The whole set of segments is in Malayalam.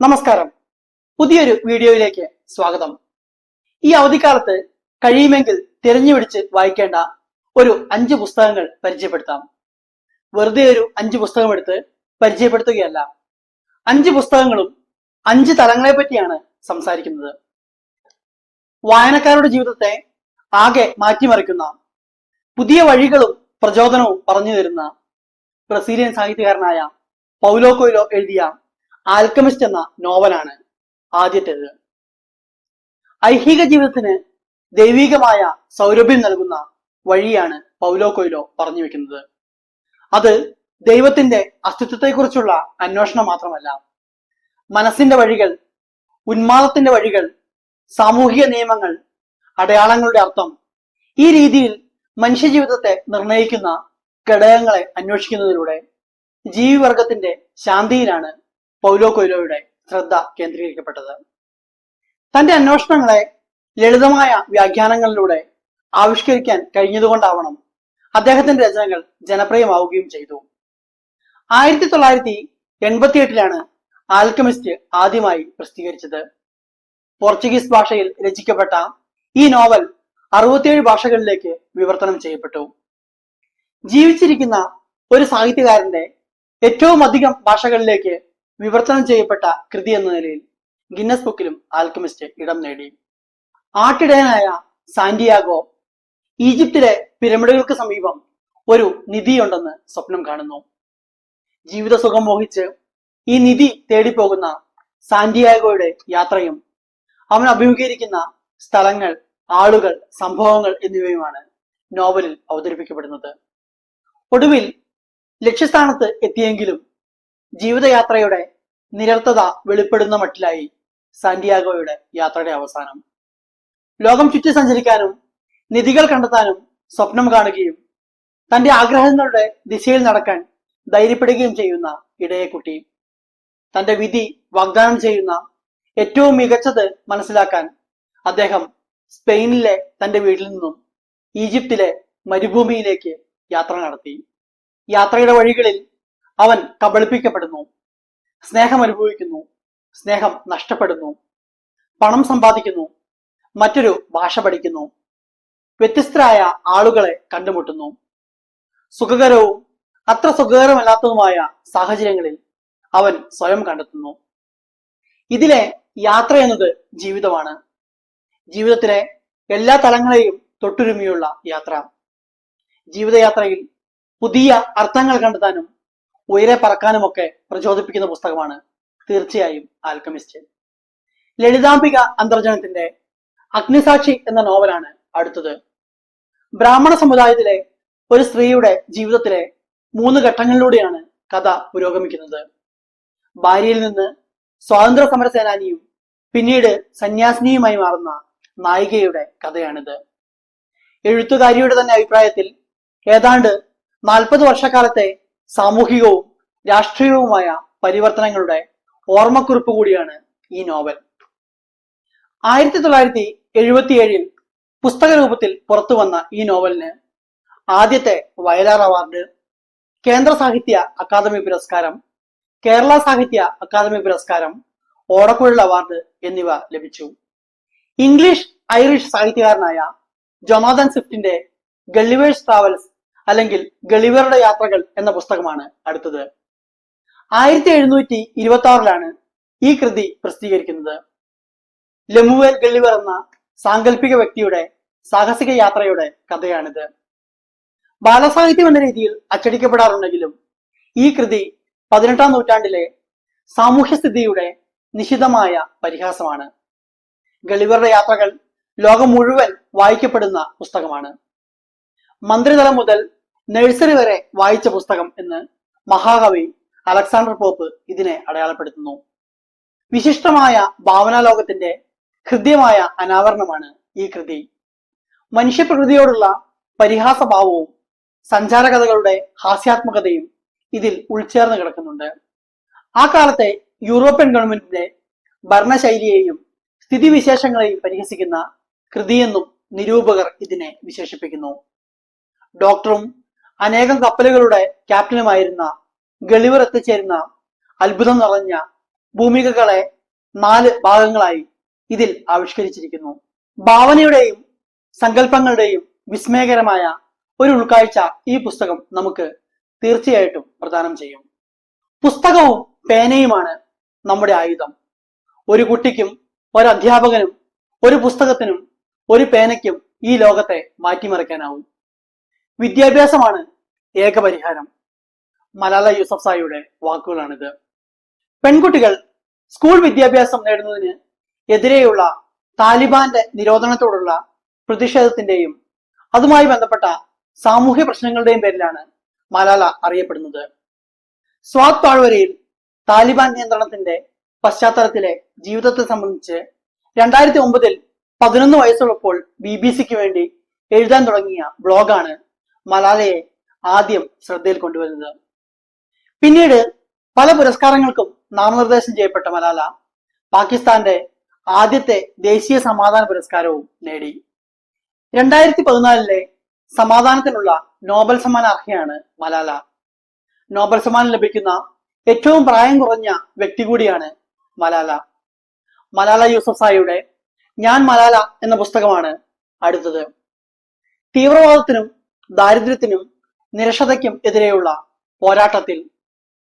നമസ്കാരം. പുതിയൊരു വീഡിയോയിലേക്ക് സ്വാഗതം. ഈ അവധിക്കാലത്ത് കഴിയുമെങ്കിൽ തിരഞ്ഞുപിടിച്ച് വായിക്കേണ്ട ഒരു അഞ്ച് പുസ്തകങ്ങൾ പരിചയപ്പെടുത്താം. വെറുതെ ഒരു അഞ്ച് പുസ്തകം എടുത്ത് പരിചയപ്പെടുത്തുകയല്ല. അഞ്ച് പുസ്തകങ്ങളും അഞ്ച് തലങ്ങളെ പറ്റിയാണ് സംസാരിക്കുന്നത്. വായനക്കാരുടെ ജീവിതത്തെ ആകെ മാറ്റിമറിക്കുന്ന പുതിയ വഴികളും പ്രചോദനവും പറഞ്ഞു തരുന്ന ബ്രസീലിയൻ സാഹിത്യകാരനായ പൗലോ കൊയിലോ എഴുതിയ ആൽക്കമിസ്റ്റ് എന്ന നോവലാണ് ആദ്യത്തേത്. ഐഹിക ജീവിതത്തിന് ദൈവികമായ സൗരഭ്യം നൽകുന്ന വഴിയാണ് പൗലോ കൊയ്ലോ പറഞ്ഞു വെക്കുന്നത്. അത് ദൈവത്തിന്റെ അസ്തിത്വത്തെക്കുറിച്ചുള്ള അന്വേഷണം മാത്രമല്ല മനസ്സിന്റെ വഴികൾ ഉന്മാദത്തിന്റെ വഴികൾ സാമൂഹിക നിയമങ്ങൾ അടയാളങ്ങളുടെ അർത്ഥം ഈ രീതിയിൽ മനുഷ്യജീവിതത്തെ നിർണയിക്കുന്ന ഘടകങ്ങളെ അന്വേഷിക്കുന്നതിലൂടെ ജീവിവർഗത്തിന്റെ ശാന്തിയിലാണ് പൗലോ കൊയ്ലോയുടെ ശ്രദ്ധ കേന്ദ്രീകരിക്കപ്പെട്ടത്. തന്റെ അന്വേഷണങ്ങളെ ലളിതമായ വ്യാഖ്യാനങ്ങളിലൂടെ ആവിഷ്കരിക്കാൻ കഴിഞ്ഞതുകൊണ്ടാവണം അദ്ദേഹത്തിന്റെ രചനകൾ ജനപ്രിയമാവുകയും ചെയ്തു. ആയിരത്തി തൊള്ളായിരത്തി എൺപത്തി എട്ടിലാണ് ആൽക്കമിസ്റ്റ് ആദ്യമായി പ്രസിദ്ധീകരിച്ചത്. പോർച്ചുഗീസ് ഭാഷയിൽ രചിക്കപ്പെട്ട ഈ നോവൽ അറുപത്തിയേഴ് ഭാഷകളിലേക്ക് വിവർത്തനം ചെയ്യപ്പെട്ടു. ജീവിച്ചിരിക്കുന്ന ഒരു സാഹിത്യകാരന്റെ ഏറ്റവും അധികം ഭാഷകളിലേക്ക് വിവർത്തനം ചെയ്യപ്പെട്ട കൃതി എന്ന നിലയിൽ ഗിന്നസ് ബുക്കിലും ആൽക്കമിസ്റ്റ് ഇടം നേടി. ആട്ടിടയനായ സാന്റിയാഗോ ഈജിപ്തിലെ പിരമിഡുകൾക്ക് സമീപം ഒരു നിധിയുണ്ടെന്ന് സ്വപ്നം കാണുന്നു. ജീവിത സുഖം മോഹിച്ച് ഈ നിധി തേടിപ്പോകുന്ന സാന്റിയാഗോയുടെ യാത്രയും അവൻ അഭിമുഖീകരിക്കുന്ന സ്ഥലങ്ങൾ ആളുകൾ സംഭവങ്ങൾ എന്നിവയുമാണ് നോവലിൽ അവതരിപ്പിക്കപ്പെടുന്നത്. ഒടുവിൽ ലക്ഷ്യസ്ഥാനത്ത് എത്തിയെങ്കിലും ജീവിതയാത്രയുടെ നിരർത്ഥത വെളിപ്പെടുന്ന മട്ടിലായി സാന്റിയാഗോയുടെ യാത്രയുടെ അവസാനം. ലോകം ചുറ്റി സഞ്ചരിക്കാനും നിധികൾ കണ്ടെത്താനും സ്വപ്നം കാണുകയും തന്റെ ആഗ്രഹങ്ങളുടെ ദിശയിൽ നടക്കാൻ ധൈര്യപ്പെടുകയും ചെയ്യുന്ന ഇടയക്കുട്ടി. തന്റെ വിധി വാഗ്ദാനം ചെയ്യുന്ന ഏറ്റവും മികച്ചത് മനസ്സിലാക്കാൻ അദ്ദേഹം സ്പെയിനിലെ തന്റെ വീട്ടിൽ നിന്നും ഈജിപ്തിലെ മരുഭൂമിയിലേക്ക് യാത്ര നടത്തി. യാത്രയുടെ വഴികളിൽ അവൻ കബളിപ്പിക്കപ്പെടുന്നു. സ്നേഹം അനുഭവിക്കുന്നു. സ്നേഹം നഷ്ടപ്പെടുന്നു. പണം സമ്പാദിക്കുന്നു. മറ്റൊരു ഭാഷ പഠിക്കുന്നു. വ്യത്യസ്തരായ ആളുകളെ കണ്ടുമുട്ടുന്നു. സുഖകരവും അത്ര സുഖകരമല്ലാത്തതുമായ സാഹചര്യങ്ങളിൽ അവൻ സ്വയം കണ്ടെത്തുന്നു. ഇതിലെ യാത്ര എന്നത് ജീവിതമാണ്. ജീവിതത്തിലെ എല്ലാ തലങ്ങളെയും തൊട്ടുരുമിയുള്ള യാത്ര. ജീവിതയാത്രയിൽ പുതിയ അർത്ഥങ്ങൾ കണ്ടെത്താനും ഉയരെ പറക്കാനുമൊക്കെ പ്രചോദിപ്പിക്കുന്ന പുസ്തകമാണ് തീർച്ചയായും ആൽക്കമിസ്റ്റ്. ലളിതാംബിക അന്തർജനത്തിന്റെ അഗ്നിസാക്ഷി എന്ന നോവലാണ് അടുത്തത്. ബ്രാഹ്മണ സമുദായത്തിലെ ഒരു സ്ത്രീയുടെ ജീവിതത്തിലെ മൂന്ന് ഘട്ടങ്ങളിലൂടെയാണ് കഥ പുരോഗമിക്കുന്നത്. ഭാര്യയിൽ നിന്ന് സ്വാതന്ത്ര്യ സമര സേനാനിയും പിന്നീട് സന്യാസിനിയുമായി മാറുന്ന നായികയുടെ കഥയാണിത്. എഴുത്തുകാരിയുടെ തന്നെ അഭിപ്രായത്തിൽ ഏതാണ്ട് നാൽപ്പത് വർഷക്കാലത്തെ സാമൂഹികവും രാഷ്ട്രീയവുമായ പരിവർത്തനങ്ങളുടെ ഓർമ്മക്കുറിപ്പ് കൂടിയാണ് ഈ നോവൽ. ആയിരത്തി തൊള്ളായിരത്തി എഴുപത്തിയേഴിൽ പുസ്തക രൂപത്തിൽ പുറത്തു വന്ന ഈ നോവലിന് ആദ്യത്തെ വയലാർ അവാർഡ് കേന്ദ്ര സാഹിത്യ അക്കാദമി പുരസ്കാരം കേരള സാഹിത്യ അക്കാദമി പുരസ്കാരം ഓടക്കുഴൽ അവാർഡ് എന്നിവ ലഭിച്ചു. ഇംഗ്ലീഷ് ഐറിഷ് സാഹിത്യകാരനായ ജൊനാഥൻ സ്വിഫ്റ്റിന്റെ ഗള്ളിവേഴ്സ് ട്രാവൽസ് അല്ലെങ്കിൽ ഗളിവറുടെ യാത്രകൾ എന്ന പുസ്തകമാണ് അടുത്തത്. ആയിരത്തി എഴുന്നൂറ്റി ഇരുപത്തി ആറിലാണ് ഈ കൃതി പ്രസിദ്ധീകരിക്കുന്നത്. ലെമുവേൽ ഗള്ളിവർ എന്ന സാങ്കല്പിക വ്യക്തിയുടെ സാഹസിക യാത്രയുടെ കഥയാണിത്. ബാലസാഹിത്യം എന്ന രീതിയിൽ അച്ചടിക്കപ്പെടാറുണ്ടെങ്കിലും ഈ കൃതി പതിനെട്ടാം നൂറ്റാണ്ടിലെ സാമൂഹ്യസ്ഥിതിയുടെ നിശിതമായ പരിഹാസമാണ്. ഗളിവറുടെ യാത്രകൾ ലോകം മുഴുവൻ വായിക്കപ്പെടുന്ന പുസ്തകമാണ്. മന്ത്രിതലം മുതൽ നഴ്സറി വരെ വായിച്ച പുസ്തകം എന്ന് മഹാകവി അലക്സാണ്ടർ പോപ്പ് ഇതിനെ അടയാളപ്പെടുത്തുന്നു. വിശിഷ്ടമായ ഭാവനാലോകത്തിന്റെ ഹൃദ്യമായ അനാവരണമാണ് ഈ കൃതി. മനുഷ്യപ്രകൃതിയോടുള്ള പരിഹാസഭാവവും സഞ്ചാരകഥകളുടെ ഹാസ്യാത്മകതയും ഇതിൽ ഉൾച്ചേർന്ന് കിടക്കുന്നുണ്ട്. ആ കാലത്തെ യൂറോപ്യൻ ഗവൺമെന്റിന്റെ ഭരണശൈലിയെയും സ്ഥിതിവിശേഷങ്ങളെയും പരിഹസിക്കുന്ന കൃതിയെന്നും നിരൂപകർ ഇതിനെ വിശേഷിപ്പിക്കുന്നു. ഡോക്ടറും അനേകം കപ്പലുകളുടെ ക്യാപ്റ്റനുമായിരുന്ന ഗളിവർ എത്തിച്ചേരുന്ന അത്ഭുതം നിറഞ്ഞ ഭൂമികകളെ നാല് ഭാഗങ്ങളായി ഇതിൽ ആവിഷ്കരിച്ചിരിക്കുന്നു. ഭാവനയുടെയും സങ്കല്പങ്ങളുടെയും വിസ്മയകരമായ ഒരു ഉൾക്കാഴ്ച ഈ പുസ്തകം നമുക്ക് തീർച്ചയായിട്ടും പ്രദാനം ചെയ്യും. പുസ്തകവും പേനയുമാണ് നമ്മുടെ ആയുധം. ഒരു കുട്ടിക്കും ഒരു അധ്യാപകനും ഒരു പുസ്തകത്തിനും ഒരു പേനയ്ക്കും ഈ ലോകത്തെ മാറ്റിമറിക്കാനാവും. വിദ്യാഭ്യാസമാണ് ഏക പരിഹാരം മലാല യൂസഫ് സായിയുടെ വാക്കുകളാണിത്. പെൺകുട്ടികൾ സ്കൂൾ വിദ്യാഭ്യാസം നേടുന്നതിന് എതിരെയുള്ള താലിബാന്റെ നിരോധനത്തോടുള്ള പ്രതിഷേധത്തിന്റെയും അതുമായി ബന്ധപ്പെട്ട സാമൂഹ്യ പ്രശ്നങ്ങളുടെയും പേരിലാണ് മലാല അറിയപ്പെടുന്നത്. സ്വാത് താഴ്വരയിൽ താലിബാൻ നിയന്ത്രണത്തിന്റെ പശ്ചാത്തലത്തിലെ ജീവിതത്തെ സംബന്ധിച്ച് രണ്ടായിരത്തി ഒമ്പതിൽ പതിനൊന്ന് വയസ്സുള്ളപ്പോൾ ബി ബി സിക്ക് വേണ്ടി എഴുതാൻ തുടങ്ങിയ ബ്ലോഗാണ് മലാലയെ ആദ്യം ശ്രദ്ധയിൽ കൊണ്ടുവരുന്നത്. പിന്നീട് പല പുരസ്കാരങ്ങൾക്കും നാമനിർദ്ദേശം ചെയ്യപ്പെട്ട മലാല പാകിസ്ഥാന്റെ ആദ്യത്തെ ദേശീയ സമാധാന പുരസ്കാരവും നേടി. രണ്ടായിരത്തി പതിനാലിലെ സമാധാനത്തിനുള്ള നോബൽ സമ്മാനാർഹയാണ് മലാല. നോബൽ സമ്മാനം ലഭിക്കുന്ന ഏറ്റവും പ്രായം കുറഞ്ഞ വ്യക്തി കൂടിയാണ് മലാല. മലാല യൂസഫ് സായിയുടെ ഞാൻ മലാല എന്ന പുസ്തകമാണ് അടുത്തത്. തീവ്രവാദത്തിനും ദാരിദ്ര്യത്തിനും നിരക്ഷതയ്ക്കും എതിരെയുള്ള പോരാട്ടത്തിൽ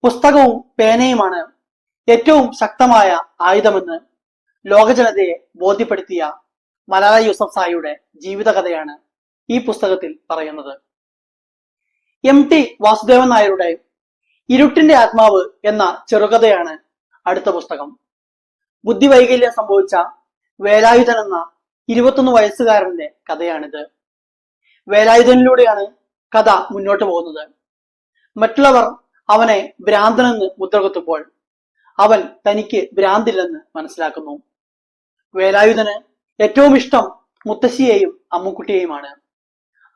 പുസ്തകവും പേനയുമാണ് ഏറ്റവും ശക്തമായ ആയുധമെന്ന് ലോകജനതയെ ബോധ്യപ്പെടുത്തിയ മലാല യൂസഫ് സായിയുടെ ജീവിതകഥയാണ് ഈ പുസ്തകത്തിൽ പറയുന്നത്. എം ടി വാസുദേവൻ നായരുടെ ഇരുട്ടിന്റെ ആത്മാവ് എന്ന ചെറുകഥയാണ് അടുത്ത പുസ്തകം. ബുദ്ധിവൈകല്യം സംഭവിച്ച വേലായുധൻ എന്ന ഇരുപത്തൊന്ന് വയസ്സുകാരന്റെ കഥയാണിത്. വേലായുധനിലൂടെയാണ് കഥ മുന്നോട്ട് പോകുന്നത്. മറ്റുള്ളവർ അവനെ ഭ്രാന്തനെന്ന് മുദ്രകുത്തുമ്പോൾ അവൻ തനിക്ക് ഭ്രാന്തില്ലെന്ന് മനസ്സിലാക്കുന്നു. വേലായുധന് ഏറ്റവും ഇഷ്ടം മുത്തശ്ശിയെയും അമ്മുക്കുട്ടിയെയുമാണ്.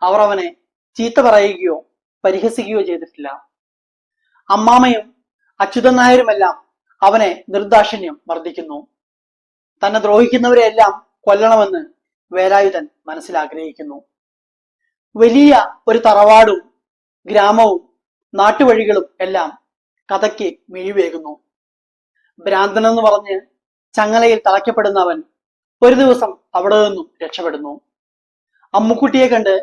അവർ അവനെ ചീത്ത പറയുകയോ പരിഹസിക്കുകയോ ചെയ്തിട്ടില്ല. അമ്മാമയും അച്യുതൻ നായരുമെല്ലാം അവനെ നിർദാക്ഷിണ്യം മർദ്ദിക്കുന്നു തന്നെ ദ്രോഹിക്കുന്നവരെയെല്ലാം കൊല്ലണമെന്ന് വേലായുധൻ മനസ്സിലാഗ്രഹിക്കുന്നു. വലിയ ഒരു തറവാടും ഗ്രാമവും നാട്ടുവഴികളും എല്ലാം കഥയ്ക്ക് മിഴിവേകുന്നു. ഭ്രാന്തനെന്ന് പറഞ്ഞ് ചങ്ങലയിൽ തളയ്ക്കപ്പെടുന്നവൻ ഒരു ദിവസം അവിടെ നിന്നും രക്ഷപ്പെടുന്നു. അമ്മുക്കുട്ടിയെ കണ്ട്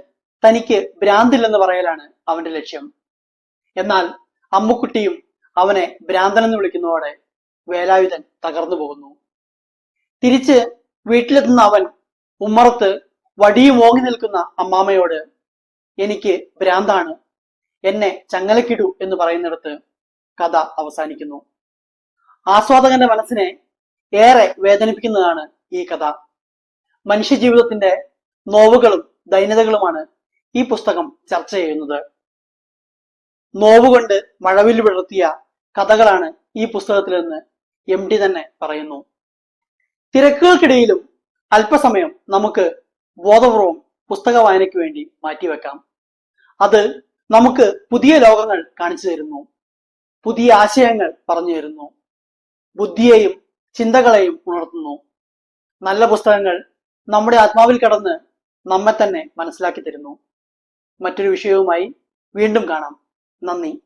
തനിക്ക് ഭ്രാന്തില്ലെന്ന് പറയലാണ് അവന്റെ ലക്ഷ്യം. എന്നാൽ അമ്മുക്കുട്ടിയും അവനെ ഭ്രാന്തനെന്ന് വിളിക്കുന്നതോടെ വേലായുധൻ തകർന്നു പോകുന്നു. തിരിച്ച് വീട്ടിലെത്തുന്ന അവൻ ഉമ്മറത്ത് വടിയും ഓങ്ങി നിൽക്കുന്ന അമ്മാമയോട് എനിക്ക് ഭ്രാന്താണ്. എന്നെ ചങ്ങലക്കിടു എന്ന് പറയുന്നിടത്ത് കഥ അവസാനിക്കുന്നു. ആസ്വാദകന്റെ മനസ്സിനെ ഏറെ വേദനിപ്പിക്കുന്നതാണ് ഈ കഥ. മനുഷ്യജീവിതത്തിന്റെ നോവുകളും ദൈനതകളുമാണ് ഈ പുസ്തകം ചർച്ച ചെയ്യുന്നത്. നോവുകൊണ്ട് മഴവിൽ വിടർത്തിയ കഥകളാണ് ഈ പുസ്തകത്തിലെന്ന് എം ഡി തന്നെ പറയുന്നു. തിരക്കുകൾക്കിടയിലും അല്പസമയം നമുക്ക് ബോധപൂർവം പുസ്തക വായനയ്ക്ക് വേണ്ടി മാറ്റിവെക്കാം അത് നമുക്ക് പുതിയ ലോകങ്ങൾ കാണിച്ചു തരുന്നു. പുതിയ ആശയങ്ങൾ പറഞ്ഞു തരുന്നു. ബുദ്ധിയെയും ചിന്തകളെയും ഉണർത്തുന്നു. നല്ല പുസ്തകങ്ങൾ നമ്മുടെ ആത്മാവിൽ കടന്ന് നമ്മെ തന്നെ മനസ്സിലാക്കി തരുന്നു. മറ്റൊരു വിഷയവുമായി വീണ്ടും കാണാം. നന്ദി.